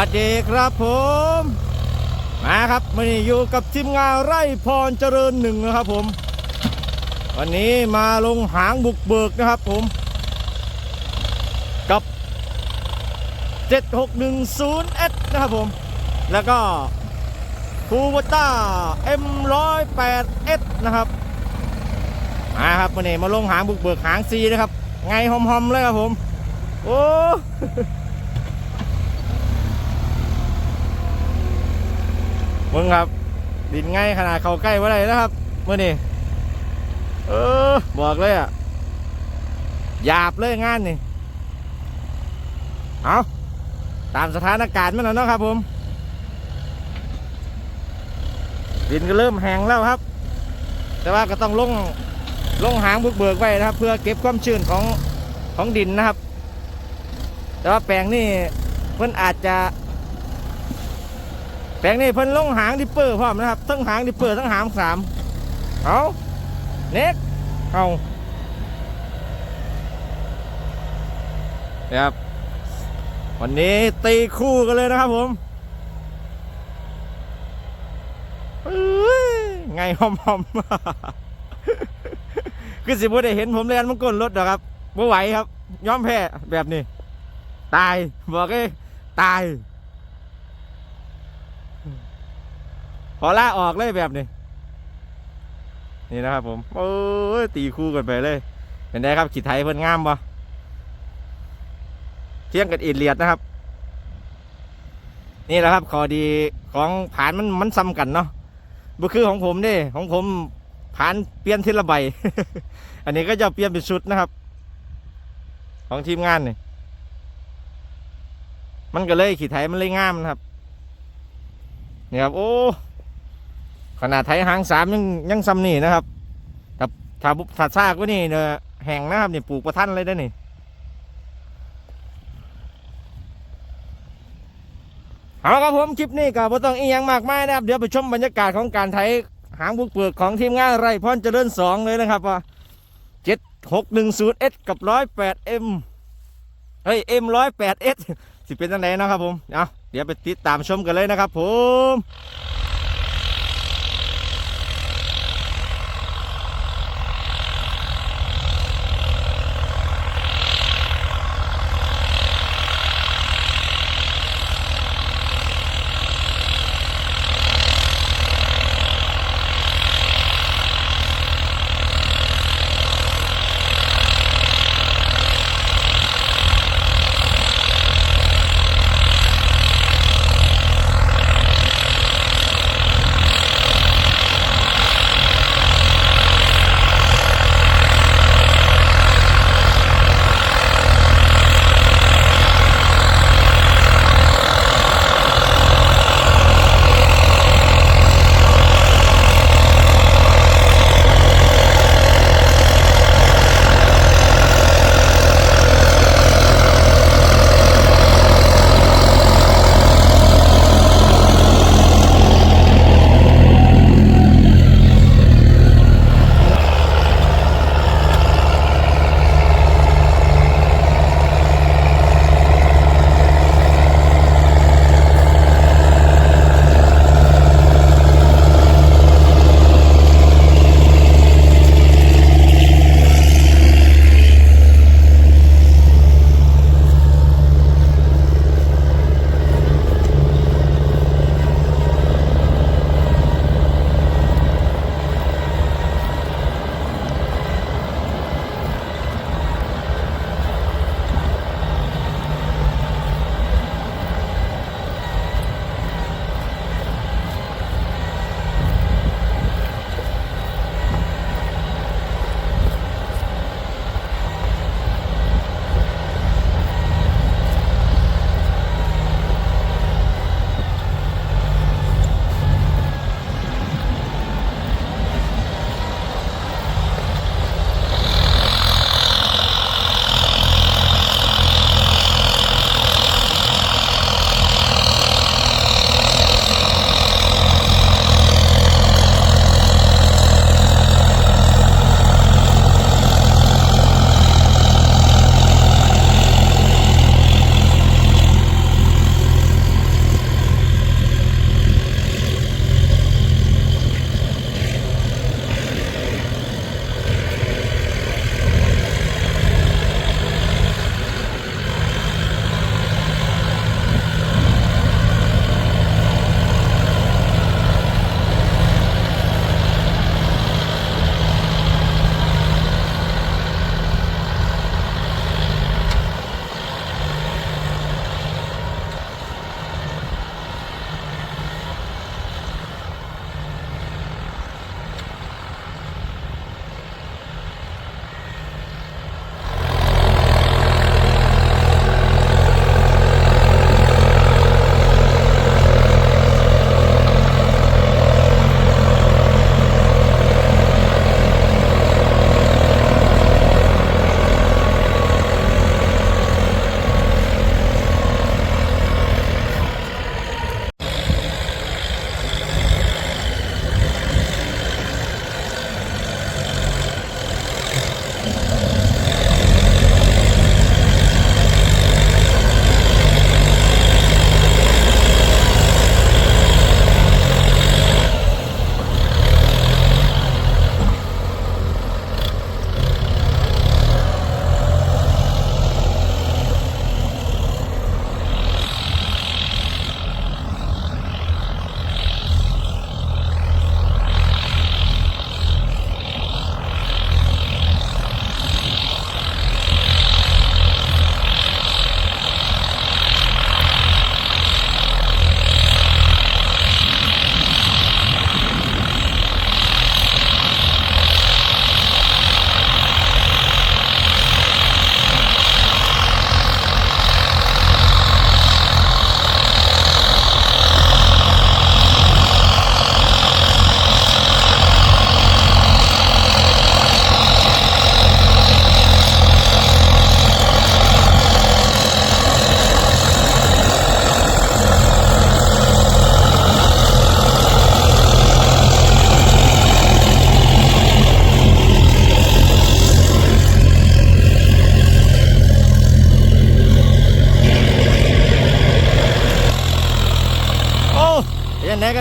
วัสดีครับผม มาครับวันนี้อยู่กับทีมงานไร่พรเจริญหนึ่งนะครับผม วันนี้มาลงหางบุกเบิกนะครับผม กับ 7610S นะครับผม แล้วก็คูวต้า M108S นะครับมาครับวันนี้มาลงหางบุกเบิกหางซีนะครับ ไงหอมๆเลยครับผม โอ้ มึงครับดินง่ายขนาดเขาใกล้ว่าไรนะครับเมื่อนี้เออบอกเลยอะหยาบเลยงานนี่เอาตามสถานการณ์มันนะเนะครับผมดินก็เริ่มแห้งแล้วครับ แต่ว่าก็ต้องลงลงหางบุกเบิกไว้นะครับ เพื่อเก็บความชื้นของของดินนะครับ แต่ว่าแปลงนี่เพิ่นอาจจะ แปลงนี้เพิ่นลงหางดิปเปอร์พร้อมนะครับทั้งหางดิปเปอร์ทั้งหางสามเอาเน็กเอานี่ยครับ วันนี้ตีคู่กันเลยนะครับผมเอ้ยไงหอมหอมๆคือสิบ่ได้เห็นผมเรียนมันก้นรถหรอกครับบ่ไหวครับยอมแพ้แบบนี้ ตาย บอกเลยตาย พอล่าออกเลยแบบนี้ นี่นะครับผมโอ้ยตีคู่กันไปเลย เป็นไงครับขีดไทยเพิ่นงามปะเที่ยงกันอียดเลียดนะครับ นี่แหละครับขอดีของผ่านมันมันซ้ำกันเนาะบุคือของผมเด้ของผมผ่านเปลี่ยนทีละใบ อันนี้ก็จะเปลี่ยนเป็นชุดนะครับ ของทีมงานนี่มันก็เลยขีดไทยมันเลยงามนะครับนี่ครับ โอ้ ขนาดไทยหางสามยังยังซ้ำนี่นะครับถ้าถ้าบุถ้าซากก็นี่เนี่ยแห้งนะครับนี่ปลูกประทันเลยได้นี่เอาละครับผมคลิปนี้ก็บ่ต้องอีหยังมากมายนะครับ เดี๋ยวไปชมบรรยากาศของการไถหางบุกเปลือกของทีมงานไรพรเจริญสองเลยนะครับว่าเจ็ดหกหนึ่งศูนย์เอสกับร้อยแปดเอ็มเฮ้ยเอ็มร้อยแปดเอสสิเป็นยังไงนะครับผม เอาเดี๋ยวไปติดตามชมกันเลยนะครับผม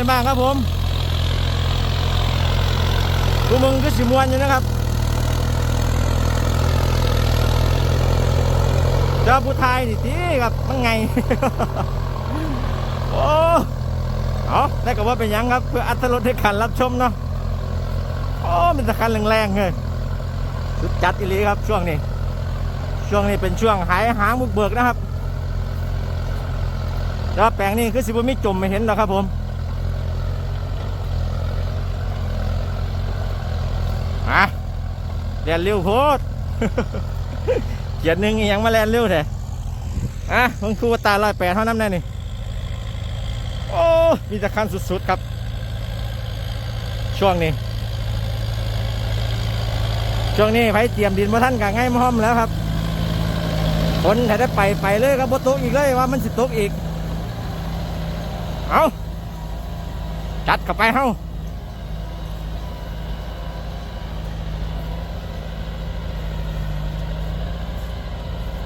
บ้างครับผมกูมึงก็สิมวนอยู่นะครับเจ้าผู้ไทยนี่ทีครับมันไง โอ้เอาได้กับว่าเป็นยังครับ เพื่ออัตรสให้การรับชมเนาะโอ้เป็นตะคันแรงๆเลยสุดจัดอีลีครับช่วงนี้ ช่วงนี้เป็นช่วงหายหางบุกเบิกนะครับแล้วแปลงนี้คือสิบมิจมไม่เห็นหรอกครับผมอะ เรียนเร็วโพดเขียนหนึ่งอหยังมาแลนเร็วแท้อะคุณครูว่าตาลอยแปดเท่านั้นแน่นี่โอ้มีต่คันสุดๆครับ ช่วงนี้ ช่วงนี้ไผเตรียมดินมาท่านกับง่ายมอมแล้วครับคนถ้าได้ไปไปเลยครับบตกอีกเลยว่ามันสิตกอีก เอาจัดเข้าไปเฮา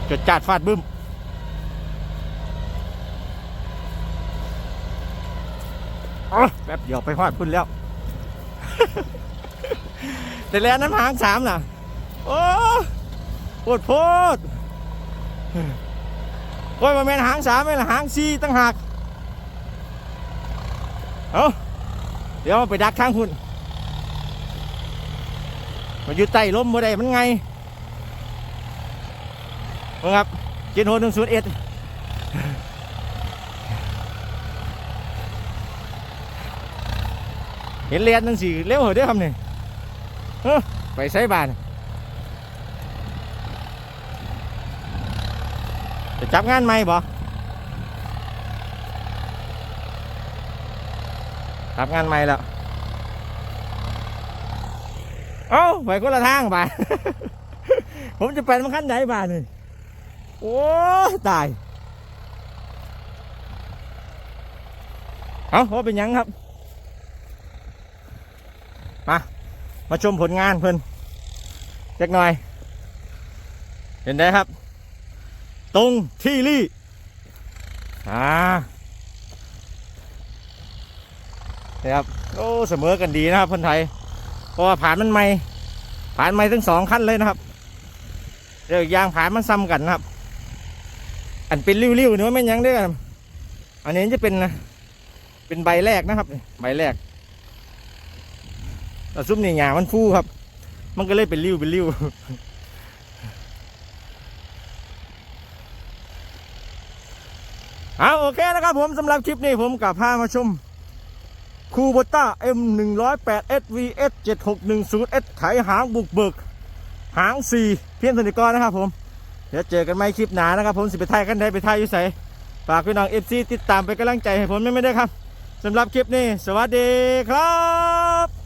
จดจัดฟาดบึ้มอ๋อแป๊บเดียวไปฮอดพุ่นแล้วแต่แล้วน้ำหางสามน่ะ โอ้โคตรโพดโอ้ยมาแม่นหางสามไม่ละหางสี่ตั้งหากเอาเดี๋ยวไปดักข้างคุณมาอยู่ใต้ลมบ่ได้มันไง มึงครับกินโหนึ่งศูนย์เอ็ดเห็นเรียนนั่งสี่เร็วเหรอเด้อคำนี่ไปใช้บานจะจับงานไหมบ่จับงานไหมแล้วเอ้าไปคนละทางบ่าผมจะไปมันขั้นไหนบ่านี่ โอ้ตาย เอาว่าเป็นยังครับ มา มาชมผลงานเพิ่นเล็กหน่อย เห็นได้ครับ ตรงที่รี่อ่านี่ครับ โอ้ เสมอกันดีนะครับคนไทย เพราะว่าผ่านมันใหม่ ผ่านใหม่ทั้งสองขั้นเลยนะครับเดี๋ยวอีกอยางผ่านมันซ้ำกันนะครับ อันเป็นริ้วๆนี่ว่าไม่นหยังเด้วยกันอันนี้จะเป็นนะเป็นใบแรกนะครับ ใบแรกแต่ซุปนี่หยามันฟูครับ มันก็เลยเป็นริ้วเป็นริ้วเอาโอเคนะครับผมสำหรับคลิปนี้ผมกับพามาชมคูโบต้า M 1 0 8 S VS 7 6 1 0 S ไถหางบุกเบิก หาง 4 เพียงสนิกรนะครับผม เดี๋ยวเจอกันไหมคลิปหนานะครับ ผมสิไปไทยกันได้ไปไทยอยู่ใสฝากพี่น้องเอฟซีติดตามไปกำลังใจให้ผมไม่ได้ครับสำหรับคลิปนี้ สวัสดีครับ